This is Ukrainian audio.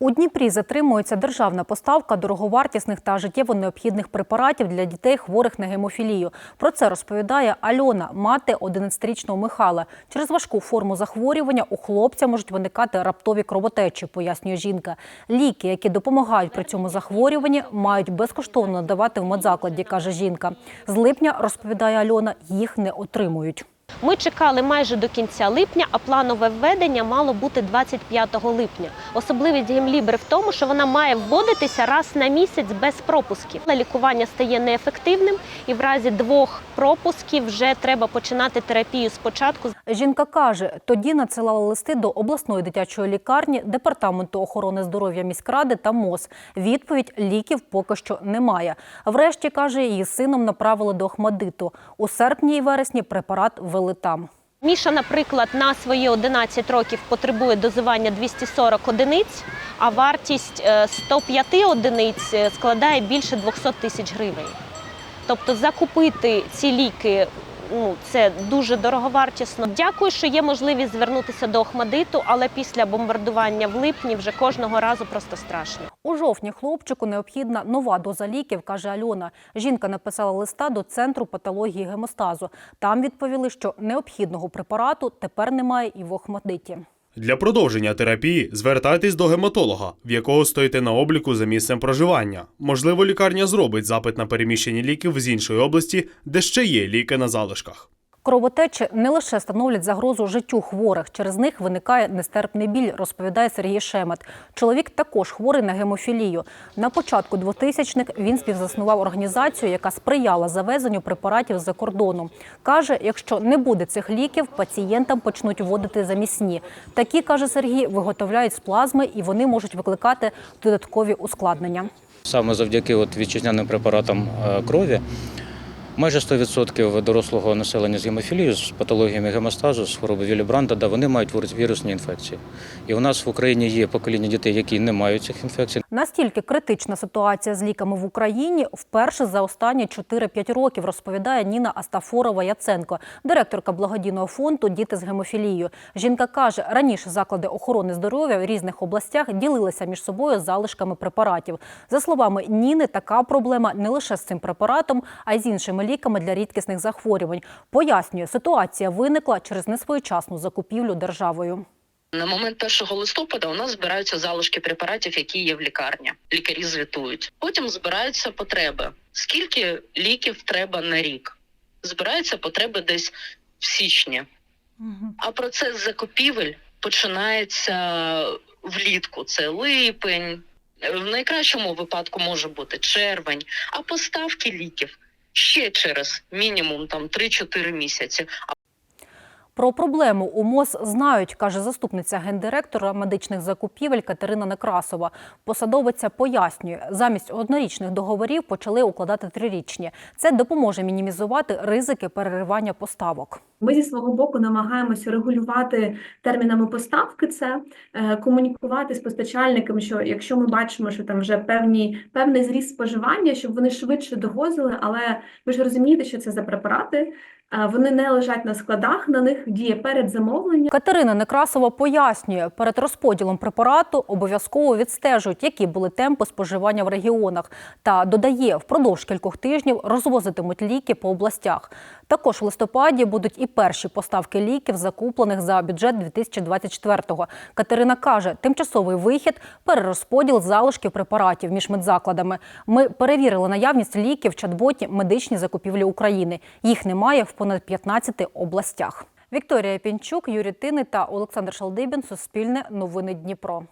У Дніпрі затримується державна поставка дороговартісних та життєво необхідних препаратів для дітей, хворих на гемофілію. Про це розповідає Альона, мати 11-річного Михайла. Через важку форму захворювання у хлопця можуть виникати раптові кровотечі, пояснює жінка. Ліки, які допомагають при цьому захворюванні, мають безкоштовно надавати в медзакладі, каже жінка. З липня, розповідає Альона, їх не отримують. Ми чекали майже до кінця липня, а планове введення мало бути 25 липня. Особливість гемлібри в тому, що вона має вводитися раз на місяць без пропусків. Лікування стає неефективним, і в разі двох пропусків вже треба починати терапію спочатку. Жінка каже, тоді надсилала листи до обласної дитячої лікарні, департаменту охорони здоров'я міськради та МОЗ. Відповідь ліків поки що немає. Врешті каже, її сином направили до Охмадиту. У серпні і вересні препарат ввели там. Міша, наприклад, на свої 11 років потребує дозування 240 одиниць, а вартість е, 105 одиниць е, складає більше 200 тисяч гривень. Тобто закупити ці ліки ну, це дуже дороговартісно. Дякую, що є можливість звернутися до Охмадиту, але після бомбардування в липні вже кожного разу просто страшно. У жовтні хлопчику необхідна нова доза ліків, каже Альона. Жінка написала листа до центру патології гемостазу. Там відповіли, що необхідного препарату тепер немає і в Охмадиті. Для продовження терапії звертайтесь до гематолога, в якого стоїте на обліку за місцем проживання. Можливо, лікарня зробить запит на переміщення ліків з іншої області, де ще є ліки на залишках. Кровотечі не лише становлять загрозу життю хворих, через них виникає нестерпний біль, розповідає Сергій Шемет. Чоловік також хворий на гемофілію. На початку 2000-х він співзаснував організацію, яка сприяла завезенню препаратів за кордоном. Каже, якщо не буде цих ліків, пацієнтам почнуть вводити замісні. Такі, каже Сергій, виготовляють з плазми і вони можуть викликати додаткові ускладнення. Саме завдяки от вітчизняним препаратам е, крові майже 100% дорослого населення з гемофілією, з патологіями гемостазу, з хвороби Вілі Бранда, да, вони мають вірус- вірусні інфекції. І у нас в Україні є покоління дітей, які не мають цих інфекцій. Настільки критична ситуація з ліками в Україні вперше за останні 4-5 років, розповідає Ніна Астафорова Яценко, директорка благодійного фонду Діти з гемофілією. Жінка каже, раніше заклади охорони здоров'я в різних областях ділилися між собою залишками препаратів. За словами Ніни, така проблема не лише з цим препаратом, а й з іншими ліками для рідкісних захворювань. Пояснює, ситуація виникла через несвоєчасну закупівлю державою. На момент 1 листопада у нас збираються залишки препаратів, які є в лікарні. Лікарі звітують. Потім збираються потреби. Скільки ліків треба на рік? Збираються потреби десь в січні. А процес закупівель починається влітку. Це липень. В найкращому випадку може бути червень, а поставки ліків ще через мінімум там 3-4 місяці. Про проблему у МОЗ знають, каже заступниця гендиректора медичних закупівель Катерина Некрасова. Посадовиця пояснює, замість однорічних договорів почали укладати трирічні. Це допоможе мінімізувати ризики переривання поставок. Ми зі свого боку намагаємося регулювати термінами поставки це, е, комунікувати з постачальниками, що якщо ми бачимо, що там вже певні, певний зріст споживання, щоб вони швидше довозили, але ви ж розумієте, що це за препарати, вони не лежать на складах, на них діє передзамовлення. Катерина Некрасова пояснює, перед розподілом препарату обов'язково відстежують, які були темпи споживання в регіонах. Та додає, впродовж кількох тижнів розвозитимуть ліки по областях. Також в листопаді будуть і перші поставки ліків, закуплених за бюджет 2024-го. Катерина каже, тимчасовий вихід – перерозподіл залишків препаратів між медзакладами. Ми перевірили наявність ліків в чат-боті «Медичні закупівлі України». Їх немає в понад 15 областях. Вікторія Пінчук, Юрій Тини та Олександр Шалдибін. Суспільне новини Дніпро.